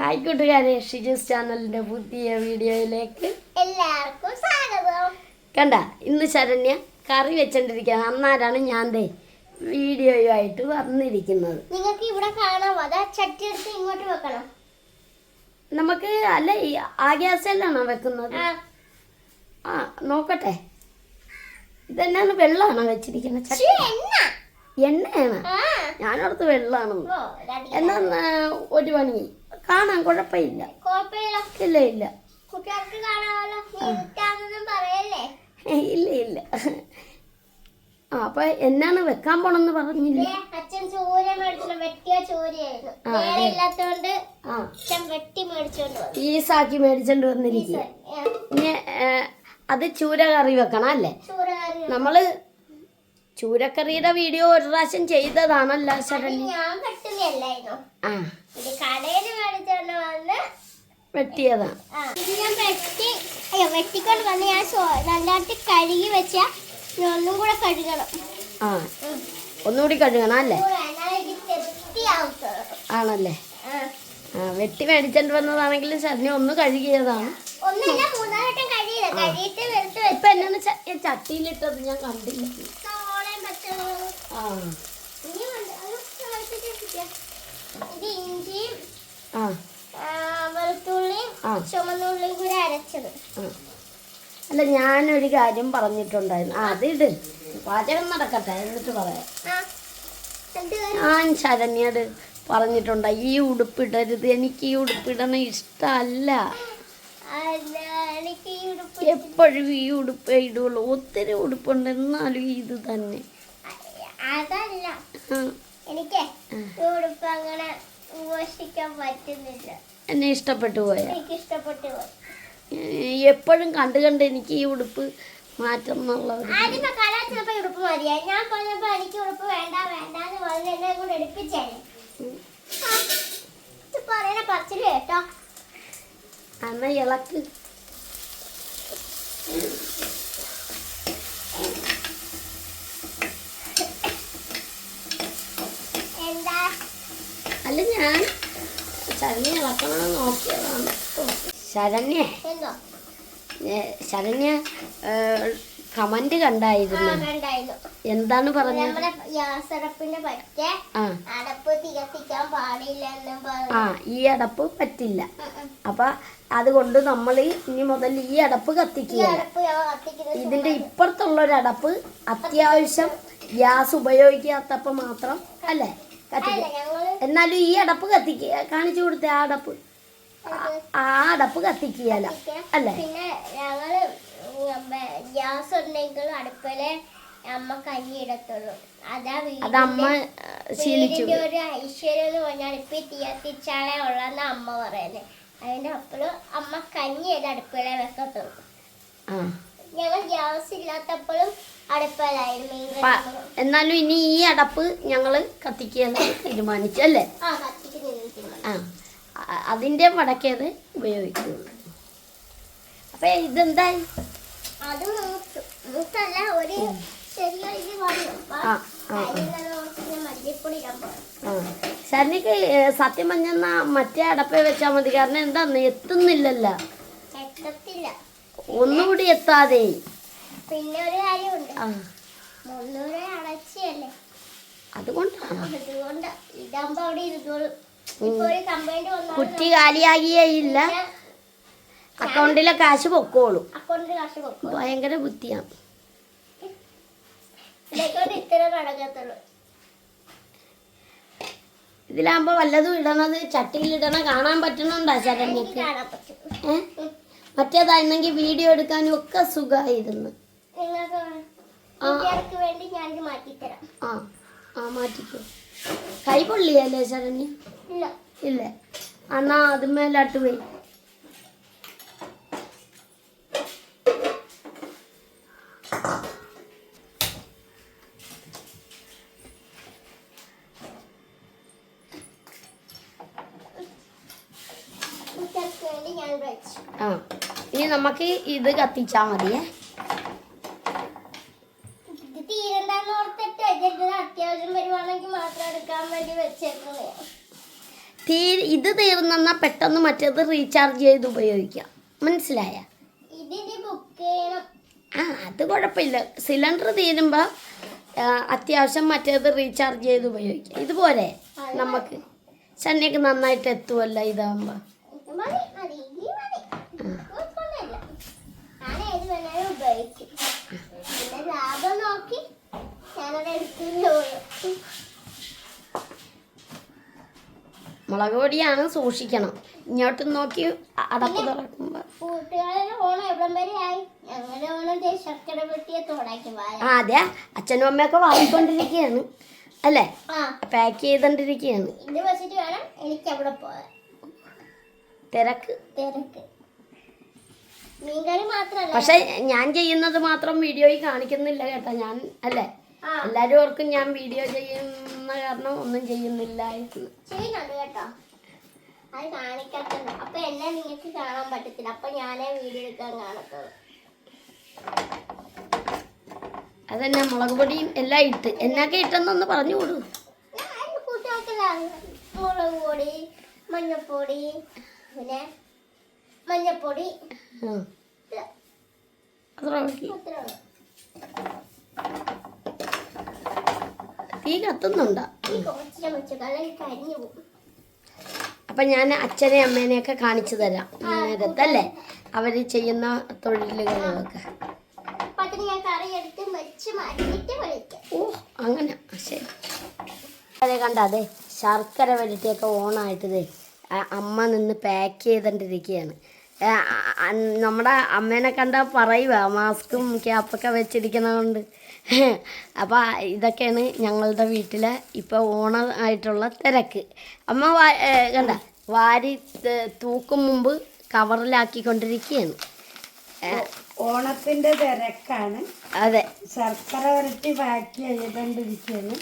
Hi കൂട്ടുകാരെ ഷിജൂസ് ചാനലിന്റെ പുതിയ വീഡിയോയിലേക്ക് എല്ലാവർക്കും സ്വാഗതം. കണ്ട ഇന്ന് ശരണ്യ കറി വെച്ചോണ്ടിരിക്കുന്നത് അന്നാരാണ് ഞാൻ ദേ വീഡിയോയുമായിട്ട് വന്നിരിക്കുന്നത്. നിങ്ങൾക്ക് ഇവിടെ കാണാമോ അതാ ചട്ടി എടുത്ത് ഇങ്ങോട്ട് വെക്കണം. നമുക്ക് അല്ല ഈ ആ ഗ്യാസിലാണോ വെക്കുന്നത്? ആ. നോക്കട്ടെ. ഇതെന്നാണ് വെള്ളമാണോ വെച്ചിരിക്കുന്നത്? ചട്ടി. എണ്ണ. എണ്ണയാണ്. ഞാനടുത്ത് വെള്ളമാണ്. എന്നാ ഒരു പണി. കാണാൻ കുഴപ്പമില്ല. ഇല്ല ഇല്ല. ഇല്ല ഇല്ല. ആ അപ്പൊ എന്നാണ് വെക്കാൻ പോണെന്ന് പറഞ്ഞില്ല? അച്ഛൻ ചോര മേടിച്ചു വെട്ടിയ ചൂരയായിരുന്നു. മേടിച്ചോണ്ട് വന്നിരിക്കുക. ഇനി അത് ചൂര കറി വെക്കണം അല്ലേ? നമ്മൾ ചൂരക്കറിയുടെ വീഡിയോ ഒരു പ്രാവശ്യം ചെയ്തതാണല്ലോ ശരണ്യ ഞാൻ വെട്ടുന്നല്ലായിരുന്നു ആ. ഇത് കടയിൽ മേടിച്ചോണ്ട് വന്ന് വെട്ടിയതാണ് ഇത് ഞാൻ വെട്ടി അയ്യോ വെട്ടിക്കൊണ്ട് വന്ന് ഞാൻ സോ- നന്നായിട്ട് കഴുകി വെച്ച ഇനി ഒന്നും കൂടെ കഴുകണം. ആ. ഒന്നുകൂടി കഴുകണം അല്ലേ? ആണല്ലേ? ആ. വെട്ടി മേടിച്ചോണ്ട് വന്നതാണെങ്കിലും ശരണ്യ ഒന്ന് കഴുകിയതാണ്. ഒന്നല്ല മൂന്നാലട്ടം കഴിയില്ല കഴിയിട്ട് വെറുത്ത് ഇപ്പൊ എന്നാണ് ച- ഈ ചട്ടിയിലിട്ടത്? ഞാൻ കണ്ടില്ല. ആ. അല്ല ഞാനൊരു കാര്യം പറഞ്ഞിട്ടുണ്ടായിരുന്നു. ആ അതിട് പാചകം നടക്കട്ടെ എന്നിട്ട് പറയാം? ഞാൻ ശരണ്യോട് പറഞ്ഞിട്ടുണ്ട് ഈ ഉടുപ്പിടരുത്. എനിക്ക് ഈ ഉടുപ്പിടണ ഇഷ്ടമല്ല എപ്പോഴും ഈ ഉടുപ്പേ ഇടുള്ളൂ. ഒത്തിരി ഉടുപ്പുണ്ട്. എന്നാലും ഇത് തന്നെ. അതല്ല. എനിക്ക് ഉടുപ്പ് അങ്ങനെ ഉപേക്ഷിക്കാൻ പറ്റുന്നില്ല. എന്നെ ഇഷ്ടപ്പെട്ടു പോയ? എനിക്ക് ഇഷ്ടപ്പെട്ടു പോയി. എപ്പോഴും കണ്ട് കണ്ട് എനിക്ക് ഈ ഉടുപ്പ് മാറ്റം എന്നുള്ള ആദ്യമേ കലാച്ചപ്പോ ഉടുപ്പ് മതിയായി. ഞാൻ പറഞ്ഞപ്പോ എനിക്ക് ഉടുപ്പ് വേണ്ട വേണ്ട എന്ന് പറഞ്ഞ് എന്നെ കൂടെ എടുപ്പിച്ചേ പറയണ പറച്ചിൽ കേട്ടോ. എന്നാ ഇളക്ക് എന്താ അല്ല ഞാൻ ശരണ്യ ഇളക്കണമെന്ന് നോക്കിയതാണ്. ശരണ്യ? എന്തോ? ശരണ്യ കമന്റ് കണ്ടായിരുന്നു. എന്താണ് പറഞ്ഞത് ആ. ഈ അടപ്പ് പറ്റില്ല. അപ്പൊ അതുകൊണ്ട് നമ്മൾ ഇനി മുതൽ ഈ അടപ്പ് കത്തിക്കുക ഇതിന്റെ ഇപ്പുറത്തുള്ള ഒരു അടപ്പ് അത്യാവശ്യം ഗ്യാസ് ഉപയോഗിക്കാത്തപ്പോ മാത്രം അല്ലേ? എന്നാലും ഈ അടപ്പ് കത്തിക്ക. കാണിച്ചു കൊടുത്ത ആ അടപ്പ്. ആ- അടപ്പ് കത്തിക്കുകയല്ല അല്ലേ? പിന്നെ ഞങ്ങൾ ഗ്യാസ് ഉണ്ടെങ്കിൽ അടുപ്പിൽ അമ്മ കഞ്ഞി ഇടത്തുള്ളൂ. അതാ അത് അമ്മ വീടിന്റെ ആ, ശീലിച്ചു ഒരു ഐശ്വര്യം എന്ന് പറഞ്ഞാൽ ഇപ്പൊ തീയത്തിച്ചാളെ ഉള്ളെന്ന് അമ്മ പറയുന്നത് അതിന്റെ അപ്പോഴും അമ്മ കഞ്ഞി ഏത് അടുപ്പിലെ വെക്കത്തുള്ളൂ. ഞങ്ങൾ ഗ്യാസ് ഇല്ലാത്തപ്പോഴും എന്നാലും ഇനി ഈ അടപ്പ് ഞങ്ങൾ കത്തിക്കുകയെന്ന് തീരുമാനിച്ചു അല്ലേ? ആ അതിന്റെ മടക്കേത് ആ അതിന്റെ വടക്കേത് ഉപയോഗിക്കുള്ളൂ. അപ്പൊ ഇതെന്തായി? ശരണിക്ക് സത്യം പറഞ്ഞെന്ന മറ്റേ അടപ്പേ വെച്ചാൽ മതി. കാരണം എന്താന്ന്? എത്തുന്നില്ലല്ലോ. ഒന്നുകൂടി എത്താതെ. പിന്നെ ഒരു കാര്യമുണ്ട് മുന്നൂറ് അടച്ചല്ലേ അതുകൊണ്ടാണ്? അതുകൊണ്ട് ഇതാകുമ്പോ അവിടെ ഇരുന്നോളും. ഇപ്പൊ ഒരു കംപ്ലൈന്റ് കുറ്റി അക്കൗണ്ടിലെ കാശ് പൊക്കോളൂ. കാശ് ഭയങ്കര ബുദ്ധിയാണ് ഇതിലാകുമ്പോ വല്ലതും ഇടണത് ചട്ടിയിലിടണ കാണാൻ പറ്റുന്നുണ്ടോ ചരണ്യക്ക് ഏ? മറ്റേതായിരുന്നെങ്കിൽ വീഡിയോ എടുക്കാനും ഒക്കെ സുഖമായിരുന്നു നിങ്ങൾക്ക് വേണ്ടി ഞാനിത് മാറ്റിത്തരാം. ആ ആ മാറ്റിക്കോ. കൈ പൊള്ളിയല്ലേ ചേട്ടന് ഇല്ല. ഇല്ലേ. എന്നാ അതുമേലാട്ട് പോയി. ആ. ഇനി നമുക്ക് ഇത് കത്തിച്ചാ മതിയേ ഇത് തീരണ്ടെന്ന് ഓർത്തിട്ട് ഇത് അത്യാവശ്യം വരുവാണെങ്കിൽ മാത്രം എടുക്കാൻ വേണ്ടി വെച്ചേക്കുന്നത് തീ ഇത് തീർന്നെന്നാൽ പെട്ടെന്ന് മറ്റേത് റീചാർജ് ചെയ്ത് ഉപയോഗിക്കാം. മനസ്സിലായ? ആ അത് കുഴപ്പമില്ല. സിലിണ്ടർ തീരുമ്പോൾ അത്യാവശ്യം മറ്റേത് റീചാർജ് ചെയ്ത് ഉപയോഗിക്കാം. ഇതുപോലെ നമുക്ക്. ശനിയൊക്കെ നന്നായിട്ട് എത്തുമല്ലോ ഇതാകുമ്പോൾ ഉപയോഗിക്കും. പിന്നെ ലാഭം നോക്കി ഞാനത് എടുത്തില്ലേ മുളക് പൊടിയാണ് സൂക്ഷിക്കണം. ഇങ്ങോട്ട് നോക്കി അടപ്പ് തുറക്കുമ്പോൾ ആ അതെ. അച്ഛനും അമ്മയൊക്കെ വാങ്ങിക്കൊണ്ടിരിക്കുകയാണ് അല്ലേ? പാക്ക് ചെയ്തോണ്ടിരിക്കുകയാണ് എനിക്ക് അവിടെ പോകാൻ. തിരക്ക്. തിരക്ക്. പക്ഷെ ഞാൻ ചെയ്യുന്നത് മാത്രം വീഡിയോയിൽ കാണിക്കുന്നില്ല കേട്ടോ. ഞാൻ അല്ലേ? ആ. എല്ലാവരും ഓർക്കും ഞാൻ വീഡിയോ ചെയ്യുന്ന കാരണം ഒന്നും ചെയ്യുന്നില്ല ചെയ്യുന്നുണ്ട് കേട്ടോ. അത് കാണിക്കാത്തത് അപ്പൊ എന്നെ നിങ്ങൾക്ക് കാണാൻ പറ്റത്തില്ല. അപ്പൊ ഞാനേ വീഡിയോ എടുക്കാൻ കാണത്തുള്ളൂ. അതന്നെ മുളക് പൊടിയും എല്ലാം ഇട്ട്. എന്നൊക്കെ ഇട്ടെന്നൊന്ന് പറഞ്ഞു കൊടു. മുളക് പൊടി മഞ്ഞപ്പൊടി പിന്നെ മഞ്ഞപ്പൊടി. അത്ര അത്ര. തീ കത്തുന്നുണ്ട്? അപ്പം ഞാൻ അച്ഛനെ അമ്മേനെയൊക്കെ കാണിച്ചു തരാം. നേരത്തല്ലേ? അവർ ചെയ്യുന്ന തൊഴിലുകളൊക്കെ. ഓ അങ്ങനെ. ശരി. അതെ കണ്ട? അതെ ശർക്കര വരട്ടിയൊക്കെ ഓണായിട്ട് ദേ ആ അമ്മ നിന്ന് പാക്ക് ചെയ്തോണ്ടിരിക്കുകയാണ്. നമ്മുടെ അമ്മേനെ കണ്ടാൽ പറയുക മാസ്കും ക്യാപ്പൊക്കെ വെച്ചിരിക്കുന്നതുകൊണ്ട്. അപ്പോൾ ഇതൊക്കെയാണ് ഞങ്ങളുടെ വീട്ടിലെ ഇപ്പോൾ ഓണം ആയിട്ടുള്ള തിരക്ക്. അമ്മ വാ കണ്ട വാരി തൂക്കും മുമ്പ് കവറിലാക്കിക്കൊണ്ടിരിക്കുകയാണ് ഓണത്തിന്റെ തിരക്കാണ്. അതെ. ശർക്കര വരട്ടി ബാക്കി എഴുതണ്ടിരിക്കുകയാണ്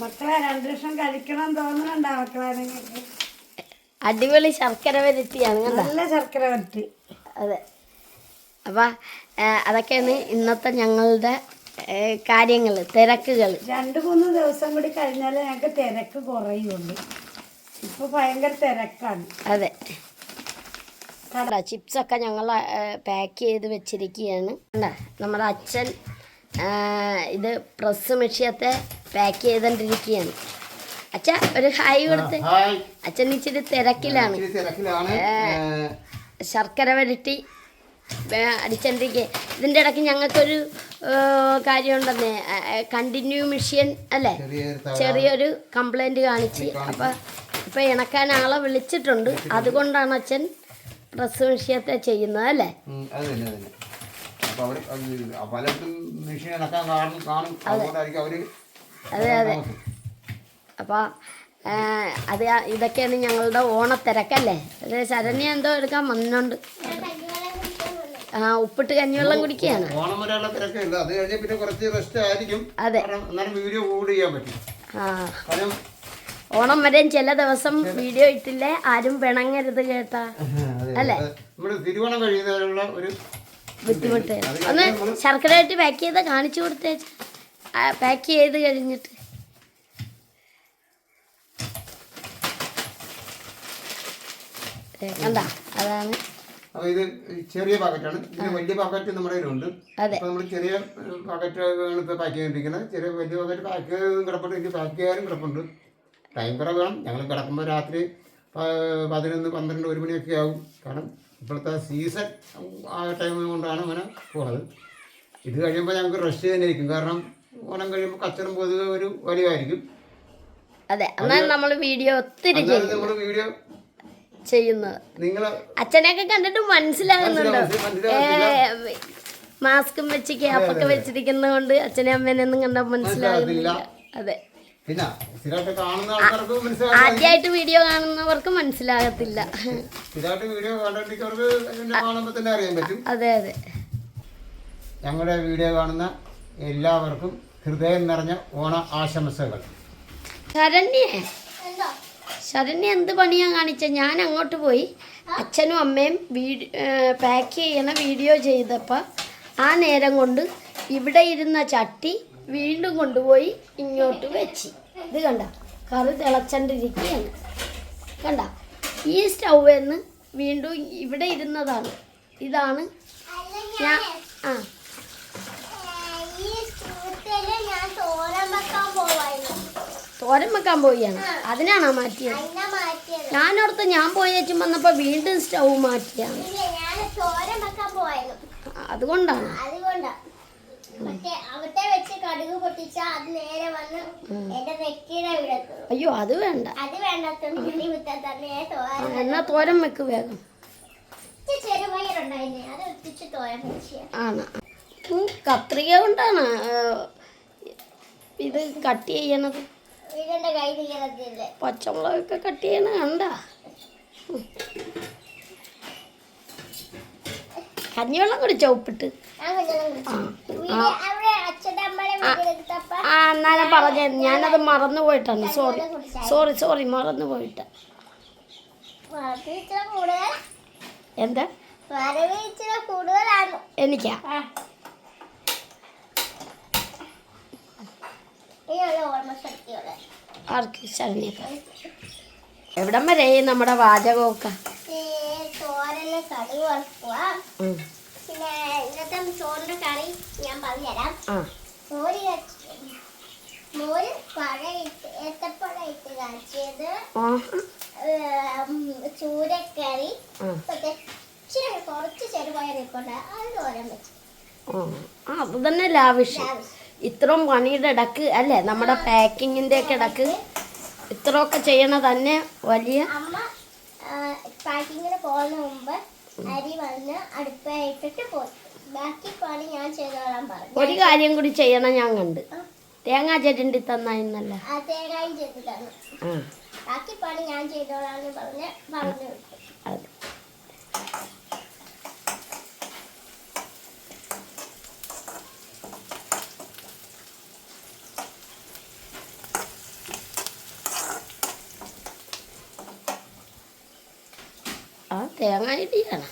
മക്കളെ രണ്ടു ദിവസം കഴിക്കണം തോന്നുന്നുണ്ടോ മക്കളെ നിങ്ങൾക്ക്? അടിപൊളി ശർക്കര വരട്ടിയാണ് നല്ല ശർക്കര വരട്ടി. അതെ. അപ്പം അതൊക്കെയാണ് ഇന്നത്തെ ഞങ്ങളുടെ കാര്യങ്ങൾ തിരക്കുകൾ രണ്ട് മൂന്ന് ദിവസം കൂടി കഴിഞ്ഞാലേ ഞങ്ങൾക്ക് തിരക്ക് കുറയുള്ളൂ. ഇപ്പൊ ഭയങ്കര തിരക്കാണ്. അതെ. ചിപ്സൊക്കെ ഞങ്ങൾ പാക്ക് ചെയ്ത് വെച്ചിരിക്കുകയാണ്. കണ്ട നമ്മുടെ അച്ഛൻ ഇത് പ്രസ് മെഷീനത്തെ പാക്ക് ചെയ്തോണ്ടിരിക്കുകയാണ്. അച്ഛ ഒരു ഹായ് കൊടുത്ത്. അച്ഛൻ ഇച്ചിരി തിരക്കിലാണ്. ശർക്കര വരട്ടി. അടിച്ചോണ്ടിരിക്കുക ഇതിന്റെ ഇടയ്ക്ക് ഞങ്ങൾക്കൊരു കാര്യമുണ്ടെന്നേ. കണ്ടിന്യൂ മിഷ്യൻ അല്ലേ? ചെറിയൊരു കംപ്ലൈന്റ് കാണിച്ച്. അപ്പം ഇപ്പം ഇണക്കാൻ ആളെ വിളിച്ചിട്ടുണ്ട്. അതുകൊണ്ടാണ് അച്ഛൻ പ്രസ് വിഷയത്തെ ചെയ്യുന്നത് അല്ലേ? അതെ അതെ. അപ്പോൾ അത് ഇതൊക്കെയാണ് ഞങ്ങളുടെ ഓണത്തിരക്കല്ലേ? അത് ശരണ്യ എന്തോ എടുക്കാൻ വന്നുണ്ട് ഞാൻ കഞ്ഞിവെള്ളം കുടിക്കാൻ വന്നു ആ ഉപ്പിട്ട് കഞ്ഞിവെള്ളം കുടിക്കുകയാണ്. ഓണം വരെയുള്ള തിരക്കേ ഉള്ളൂ അത് കഴിഞ്ഞ് പിന്നെ കുറച്ച് റെസ്റ്റ് ആയിരിക്കും. അതെ. എന്നാലും വീഡിയോ കൂടി ചെയ്യാൻ പറ്റും. ആ. കാരണം ഓണം വരെയും ചില ദിവസം വീഡിയോ ഇട്ടില്ലേ? ആരും പിണങ്ങരുത് കേട്ടാ. അല്ലേ? അത്. നമ്മൾ തിരുവോണം കഴിയുന്നതിനുള്ള ഒരു ബുദ്ധിമുട്ട്. ഒന്ന് കഴിഞ്ഞ് ശർക്കര ഇട്ട് പാക്ക് ചെയ്ത് കാണിച്ചു കൊടുത്തേ. പാക്ക് ചെയ്ത് കഴിഞ്ഞിട്ട്. കണ്ട? അതാണ് അപ്പൊ ഇത് ചെറിയ പാക്കറ്റാണ്. ഇതിന് വലിയ പാക്കറ്റ് നമ്മുടെ കയ്യിലുണ്ട്. അപ്പൊ നമ്മൾ ചെറിയ പാക്കറ്റ് ഇപ്പൊ പാക്ക് ചെയ്തിരിക്കുന്നത്. ചെറിയ വലിയ പാക്കറ്റ് പാക്ക് ചെയ്തതും കിടപ്പുണ്ട്. ഇനി പാക്ക് ചെയ്യാനും കിടപ്പുണ്ട്. ടൈം കുറവ് വേണം. ഞങ്ങൾ കിടക്കുമ്പോൾ രാത്രി പതിനൊന്ന് പന്ത്രണ്ട് ഒരു മണിയൊക്കെ ആകും കാരണം ഇപ്പോഴത്തെ സീസൺ ആ ടൈം കൊണ്ടാണ് അങ്ങനെ പോണത്. ഇത് കഴിയുമ്പോൾ ഞങ്ങൾക്ക് റഷ് തന്നെ ഇരിക്കും കാരണം ഓണം കഴിയുമ്പോൾ കച്ചറും പൊതുവെ ഒരു വലിയ ആയിരിക്കും അതെ എന്നാൽ നമ്മൾ വീഡിയോ ഒത്തിരി നമ്മൾ വീഡിയോ ചെയ്യുന്നത്. അച്ഛനെയൊക്കെ കണ്ടിട്ട് മനസ്സിലാകുന്നുണ്ടോ. മാസ്കും വെച്ച് ക്യാപ്പൊക്കെ വെച്ചിരിക്കുന്നത് കൊണ്ട് അച്ഛനെ അമ്മേനെ ഒന്നും കണ്ടാൽ മനസ്സിലാകുന്നില്ല. അതെ. ആദ്യമായിട്ട് വീഡിയോ കാണുന്നവർക്ക് മനസ്സിലാകത്തില്ല. അതെ അതെ. ഞങ്ങളുടെ വീഡിയോ കാണുന്ന എല്ലാവർക്കും ഹൃദയം നിറഞ്ഞ ഓണ ആശംസകൾ. ശരണ്യേ. ശരണ്യ എന്ത് പണിയാ കാണിച്ച? ഞാൻ അങ്ങോട്ട് പോയി അച്ഛനും അമ്മയും വീഡിയോ പാക്ക് ചെയ്യണ വീഡിയോ ചെയ്തപ്പോൾ ആ നേരം കൊണ്ട് ഇവിടെ ഇരുന്ന ചട്ടി വീണ്ടും കൊണ്ടുപോയി ഇങ്ങോട്ട് വെച്ച്. ഇത് കണ്ട കറി തിളച്ചണ്ടിരിക്കുകയാണ്. കണ്ട ഈ സ്റ്റൗവെന്ന് വീണ്ടും ഇവിടെ ഇരുന്നതാണ്. ഇതാണ് ഞാൻ ആ. ഈ ഞാൻ തോരൻ വെക്കാൻ പോവായിരുന്നു. തോരൻ വെക്കാൻ പോവുകയാണ്. അതിനാണോ മാറ്റിയത്? ഞാനോടത്ത് ഞാൻ പോയേച്ചും വന്നപ്പോൾ വീണ്ടും സ്റ്റൗ മാറ്റിയാണ്. അതുകൊണ്ടാണ്. അയ്യോ അത് വേണ്ട. എന്നാ തോരൻ വെക്ക് വേഗം. ആണ്. കത്രിക കൊണ്ടാണ് ഇത് കട്ട് ചെയ്യണത്. പച്ചമുളകൊക്കെ കട്ട് ചെയ്യണ കണ്ട. കഞ്ഞിവെള്ളം കുടിച്ചോ ഉപ്പിട്ട്? ആ. എന്നാലും പറഞ്ഞ ഞാനത് മറന്നു പോയിട്ടാണ്. സോറി സോറി സോറി മറന്നു പോയിട്ട്. എന്താ? എനിക്കാ? എവിടം വരെ നമ്മുടെ വാചകമൊക്കെ? തോരന് കടുക് വറുക്കുക. ഉം. പിന്നെ ഇന്നത്തെ ചോറിന്റെ കറി ഞാൻ പറഞ്ഞുതരാം. ആ. മോര് കാച്ചി മോര് പഴ ഇട്ട് ഏത്തപ്പഴ ഇട്ട് കാച്ചിയത് ആഹാ. ഏം, ചൂരക്കറി ഇച്ചിരി കുറച്ച് ചെറുപയർ ഇരിപ്പുണ്ട് അത് തോരൻ വെച്ചു. ആ. ആ, അത് തന്നെ ലാവിഷ്. ഇത്രയും പണിയുടെ ഇടയ്ക്ക് അല്ലേ? നമ്മുടെ പാക്കിങ്ങിന്റെ ഒക്കെ ഇടയ്ക്ക് ഇത്രയൊക്കെ ചെയ്യണ തന്നെ വലിയ പാക്കിങ്ങിന് പോകുന്ന മുമ്പ് അരി വന്ന് അടുപ്പായിട്ടിട്ട് പോയി ബാക്കി പണി ഞാൻ ചെയ്തോളാൻ പറഞ്ഞു. ഒരു കാര്യം കൂടി ചെയ്യണം ഞാൻ കണ്ട്. തേങ്ങാ ചരണ്ടി തന്നായിരുന്നല്ലേ. ആ തേങ്ങയും ചെയ്ത് തന്നു. ബാക്കി പണി ഞാൻ ചെയ്തോളാന്ന് പറഞ്ഞ് പറഞ്ഞു വിട്ടു. തേങ്ങ ഇടിയാണ്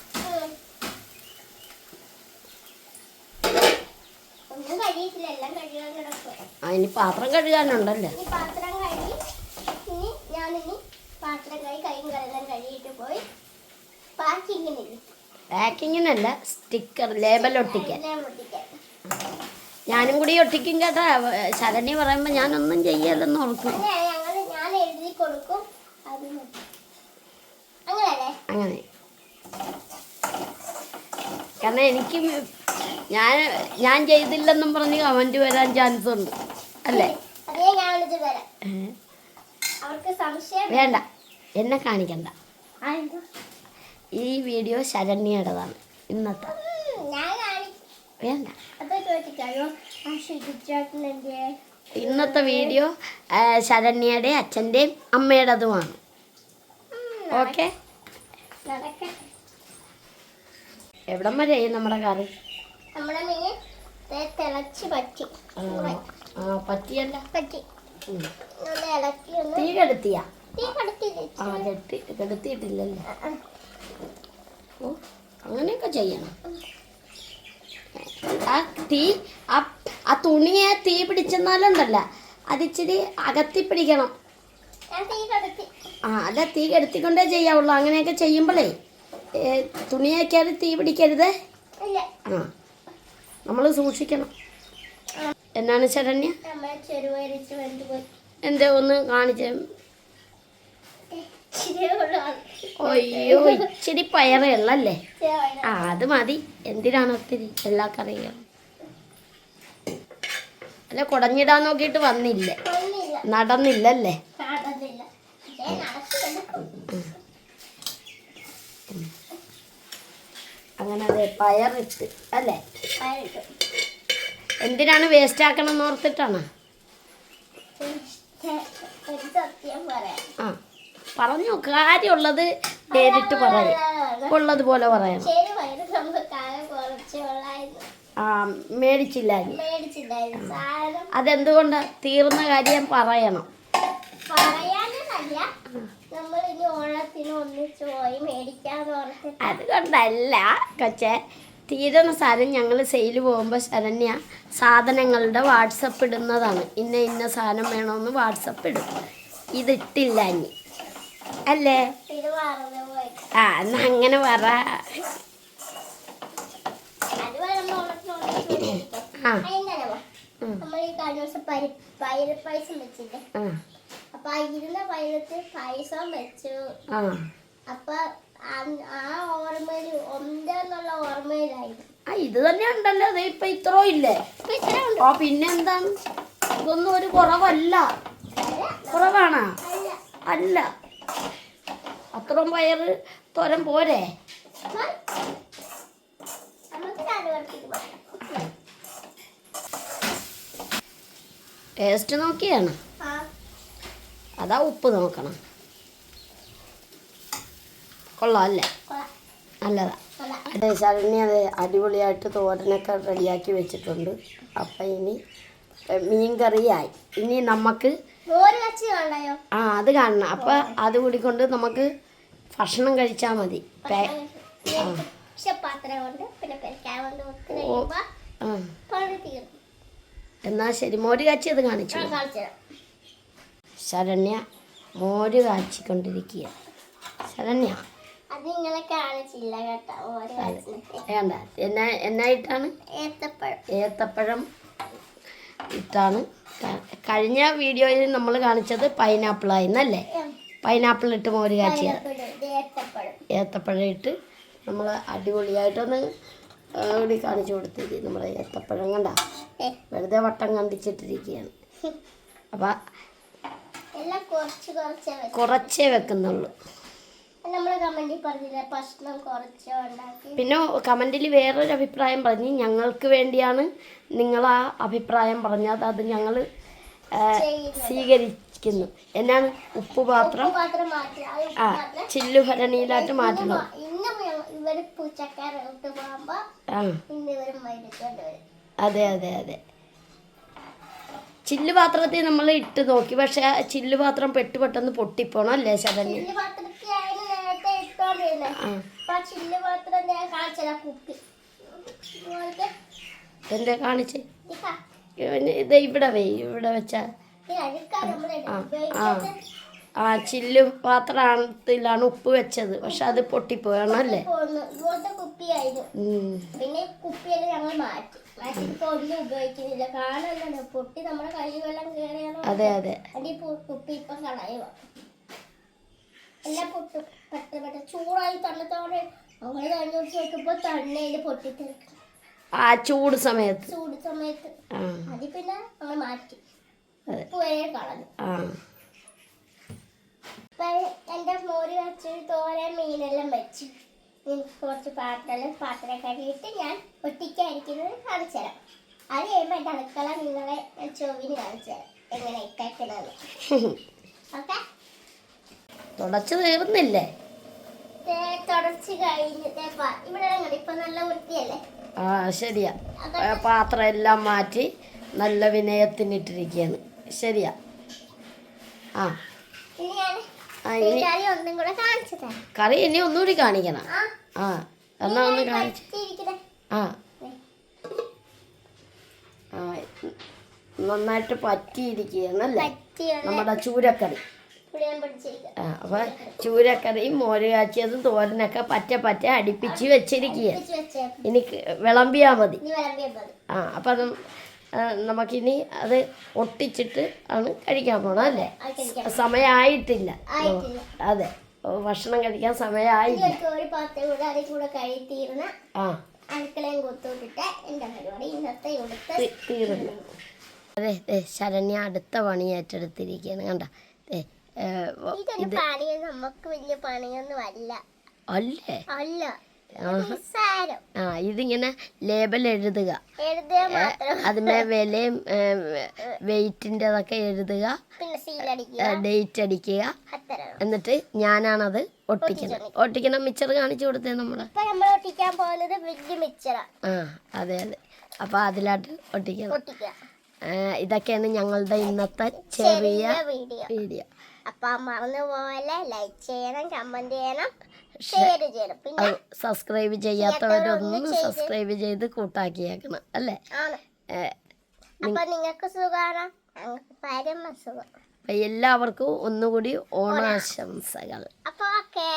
അതിന് പാത്രം കഴുകാനുണ്ടല്ലേ? പാത്രം കഴുകി ഇനി ഞാനിനി പാത്രം കഴുകി കൈയും കല്ലെല്ലാം കഴുകിയിട്ട് പോയി പാക്കിങ്ങിന് പാക്കിങ്ങിനല്ല സ്റ്റിക്കർ ലേബൽ ഒട്ടിക്കാൻ. ഞാനും കൂടി ഒട്ടിക്കും കേട്ടാ. ശരണി പറയുമ്പോൾ ഞാനൊന്നും ചെയ്യലെന്ന് ഓർക്കും അങ്ങനെ ഞങ്ങൾ ഞാൻ എഴുതി കൊടുക്കും അത് നോക്കും. അങ്ങനെയല്ലേ അങ്ങനെ കാരണം എനിക്ക് ഞാൻ ഞാൻ ചെയ്തില്ലെന്നും പറഞ്ഞ് കമന്റ് വരാൻ ചാൻസ് ഉണ്ട്. അല്ലേ? വേണ്ട. എന്നെ കാണിക്കണ്ട. ഈ വീഡിയോ ശരണ്യയുടേതാണ്. ഇന്നത്തെ. വേണ്ട. ഇന്നത്തെ വീഡിയോ ശരണ്യയുടെ അച്ഛന്റെയും അമ്മയുടേതുമാണ്. ഓക്കെ എവിടം വരെ നമ്മുടെ കറി? നമ്മുടെ മീൻ തിളച്ച് പറ്റി. ആ, പറ്റിയല്ല. പറ്റി. തീ കെടുത്തിയാ? ആ കെട്ടി കെടുത്തിയിട്ടില്ലല്ലേ? ഓ അങ്ങനെയൊക്കെ ചെയ്യണം. ആ തീ ആ തുണിയെ തീ പിടിച്ചെന്നാലുണ്ടല്ല അതിച്ചിരി അകത്തി പിടിക്കണം. ആ അതെ തീ കെടുത്തിക്കൊണ്ടേ ചെയ്യാവുള്ളൂ. അങ്ങനെയൊക്കെ ചെയ്യുമ്പോഴേ ഏ, തുണിയൊക്കെ അത് തീ പിടിക്കരുത്? ആ. നമ്മൾ സൂക്ഷിക്കണം. എന്നാണ് ശരണ്യ? എന്തോ ഒന്ന് കാണിച്ച. അയ്യോ ഇച്ചിരി പയറുള്ളല്ലേ. ആ അത് മതി. എന്തിനാണ് ഒത്തിരി എല്ലാ കറികളും അല്ല കുടഞ്ഞിടാൻ നോക്കിയിട്ട് വന്നില്ലേ. നടന്നില്ലല്ലേ? നടന്നില്ല പക്ഷേ നടക്കുന്നുണ്ട് അങ്ങനെ അതെ പയറിട്ട് അല്ലേ? പയറിട്ട്. എന്തിനാണ് വേസ്റ്റ് ആക്കണം എന്ന് ഓർത്തിട്ടാണ് പറയാം. ആ പറഞ്ഞു കാര്യമുള്ളത് നേരിട്ട് പറയാം. പറയാം കാലം കുറച്ച് ഉള്ളായിരുന്നു. ആ മേടിച്ചില്ല. മേടിച്ചില്ലായിരുന്നു. അതെന്തുകൊണ്ട്? തീർന്ന കാര്യം പറയണം. പറയാനല്ല നമ്മൾ ഇനി ഓണത്തിന് ഒന്നിച്ച് പോയി മേടിക്കാന്ന് ഓർത്തിട്ട് അതുകൊണ്ടല്ല കൊച്ചെ. തീരുന്ന സാധനം ഞങ്ങൾ സെയിൽ പോകുമ്പോൾ ശരണ്യ സാധനങ്ങളുടെ വാട്സപ്പ് ഇടുന്നതാണ്. ഇന്ന ഇന്ന സാധനം വേണമെന്ന് വാട്സപ്പ് ഇടും. ഇതിട്ടില്ല ഇനി. അല്ലേ? ആ എന്നാ അങ്ങനെ പറ. ആ. നമ്മൾ ഈ കഴിഞ്ഞ ദിവസം പായസം വെച്ചില്ലേ? ആ. അപ്പൊ ഇരുന്ന പയറത്ത് പായസം വെച്ചു. ആ. അപ്പൊ ആ- ഓർമ്മയിൽ ഒന്നെന്നുള്ള ഓർമ്മയിലായിരുന്നു. ആ ഇത് തന്നെ ഉണ്ടല്ലോ. അത് ഇപ്പൊ ഇത്രോ ഇല്ലേ? ആ പിന്നെന്താണ് ഇതൊന്നും ഒരു കുറവല്ല. കുറവാണോ? അല്ല. അത്രയും പയറ് തോരൻ പോരെ? ടേസ്റ്റ് നോക്കിയാണ്. അതാ ഉപ്പ് നോക്കണം. കൊള്ളാം. അല്ലേ കൊള്ളാം. നല്ലതാ അതെ ശരണ്യ അത് അടിപൊളിയായിട്ട് തോരനൊക്കെ റെഡിയാക്കി വെച്ചിട്ടുണ്ട്. അപ്പം ഇനി മീൻ കറിയായി ഇനി നമുക്ക് ആ അത് കാണണം. അപ്പം അത് കൂടിക്കൊണ്ട് നമുക്ക് ഭക്ഷണം കഴിച്ചാൽ മതി. കൊണ്ട് കൊണ്ട് എന്നാ ശരി. മോര് കാച്ചി അത് കാണിച്ചു? ശരണ്യ മോര് കാച്ചിക്കൊണ്ടിരിക്കുക ശരണ്യ. അത് നിങ്ങളെ കാണിച്ചില്ല കേട്ടോ മോര് വേണ്ട എന്നാ എന്നായിട്ടാണ്? ഏത്തപ്പഴം. ഏത്തപ്പഴം ഇട്ടാണ്. കഴിഞ്ഞ വീഡിയോയിൽ നമ്മൾ കാണിച്ചത് പൈനാപ്പിൾ ആയിരുന്നല്ലേ? പൈനാപ്പിൾ ഇട്ട് മോര് കാച്ചിയ. ഏത്തപ്പഴം. ഇട്ട് നമ്മൾ അടിപൊളിയായിട്ടൊന്ന് കൂടി കാണിച്ചു കൊടുത്തിരി. നമ്മുടെ ഏത്തപ്പഴം കണ്ട? വെറുതെ വട്ടം കണ്ടിച്ചിട്ടിരിക്കുകയാണ്. അപ്പം കുറച്ച് വെക്കുന്നുള്ളൂ. കമന്റിൽ പിന്നെ കമന്റിൽ വേറൊരു അഭിപ്രായം പറഞ്ഞു ഞങ്ങൾക്ക് വേണ്ടിയാണ് നിങ്ങൾ ആ അഭിപ്രായം പറഞ്ഞത്. അത് ഞങ്ങൾ സ്വീകരിക്കുന്നു. എന്നാണ് ഉപ്പ് പാത്രം? ആ ചില്ലു ചില്ലുഭരണിയിലായിട്ട് മാറ്റണം അതെ അതെ അതെ. ചില്ല് പാത്രത്തിൽ നമ്മൾ ഇട്ട് നോക്കി. പക്ഷെ ആ ചില്ല് പാത്രം പെട്ട് പെട്ടെന്ന് പൊട്ടിപ്പോണം അല്ലേ ശരണ്യ? എന്താ കാണിച്ച് ഇതാ. ഇവിടെ വേ ഇവിടെ വെച്ചാ. ആ ചില്ല് പാത്രത്തിലാണ് ഉപ്പ് വെച്ചത്. പക്ഷെ അത് പൊട്ടിപ്പോയണല്ലേ പോന്നു ഇതുപോലത്തെ കുപ്പിയായിരുന്നു പിന്നെ കുപ്പിയെല്ലാം ഞങ്ങൾ മാറ്റി. ഇപ്പൊ ഒന്നും ഉപയോഗിക്കുന്നില്ല. കാണുന്നുണ്ട് പൊട്ടി നമ്മുടെ വെള്ളം അതെ അതെ. അടി പൊട്ടി കുപ്പി ഇപ്പൊ കളയുക. എല്ലാം പൊട്ടും. പെട്ടെന്ന് പെട്ടെന്ന് ചൂടായി തണുത്തോടെ അവൾ കഴിഞ്ഞ ദിവസം നോക്കുമ്പോ തണ്ണയിൽ പൊട്ടിത്തെറിക്കും. ആ ചൂട് സമയത്ത്. ചൂട് സമയത്ത്. അത് പിന്നെ നമ്മൾ മാറ്റി. അതെ. കളഞ്ഞു എന്റെ മോര് വെച്ച് തോരൻ മീനെല്ലാം വെച്ച്. കുറച്ച് പാത്രം പാത്രം കഴുകിയിട്ട് ഞാൻ ഒട്ടിക്കായിരിക്കുന്നത് കാണിച്ചു തരാം അത് കഴിയുമ്പോൾ എന്റെ അടുക്കള നിങ്ങളെ ഞാൻ ചൊവ്വിന് കാണിച്ചു തരാം എങ്ങനെ ഇട്ടേക്കണമെന്ന് ഓക്കെ? തുടച്ചു തീർന്നില്ലേ? തുടച്ച് കഴിഞ്ഞ് ദേ പാ- ഇവിടെ ഇപ്പൊ നല്ല വൃത്തിയല്ലേ? ആ ശരിയാ. പാത്രം എല്ലാം മാറ്റി നല്ല വിനയത്തിനിട്ടിരിക്കുകയാണ്. ശരിയാ. ആ. ഇനി ഞാൻ കറി എന്നെ ഒന്നുകൂടി കാണിക്കണം. ആ. എന്നാ ഒന്ന് കാണിച്ച്. ആ. നന്നായിട്ട് പറ്റിയിരിക്കുകയാണ് അല്ലേ പറ്റിയുള്ള നമ്മുടെ ചൂരക്കറി. ആ അപ്പൊ ചൂരക്കറിയും മോര് കാച്ചിയതും തോരനൊക്കെ പറ്റ പറ്റ അടുപ്പിച്ച് വെച്ചിരിക്കുക വെച്ച് വെച്ചേ ഇനി വിളമ്പിയാൽ മതി. ആ അപ്പം നമുക്കിനി അത് ഒട്ടിച്ചിട്ട് ആണ് കഴിക്കാൻ പോണം അല്ലേ? സമയമായിട്ടില്ല അതെ. ഭക്ഷണം കഴിക്കാൻ സമയമായില്ല ആ. തീർന്നു. അതെ ശരണ്യ അടുത്ത പണി ഏറ്റെടുത്തിരിക്കുകയാണ് കണ്ട? പണിയൊന്നും നമുക്ക് വലിയ പണിയൊന്നും അല്ല. അല്ലേ? അല്ല. ആ ഇതിങ്ങനെ ലേബൽ എഴുതുക. അതിന്റെ അതിന്മേ വിലയും വെയിറ്റിന്റെതൊക്കെ എഴുതുക. ഡേറ്റ് അടിക്കുക. എന്നിട്ട് ഞാനാണത് ഒട്ടിക്കണം ഒട്ടിക്കണം മിച്ചർ കാണിച്ചു കൊടുത്തേ നമ്മൾ. ആ. അതെ അതെ. അപ്പൊ അതിലാട്ട് ഒട്ടിക്കണം. ഇതൊക്കെയാണ് ഞങ്ങളുടെ ഇന്നത്തെ ചെറിയ വീഡിയോ അപ്പൊ മറന്നുപോലെ ലൈക്ക് ചെയ്യണം കമന്റ് ചെയ്യണം. സബ്സ്ക്രൈബ് ചെയ്യാത്തവരൊന്നും സബ്സ്ക്രൈബ് ചെയ്ത് കൂട്ടാക്കിയേക്കണം അല്ലേ? നിങ്ങൾക്ക് സുഖമാണ് എല്ലാവർക്കും ഒന്നുകൂടി ഓണാശംസകൾ. അപ്പോൾ ഓക്കെ.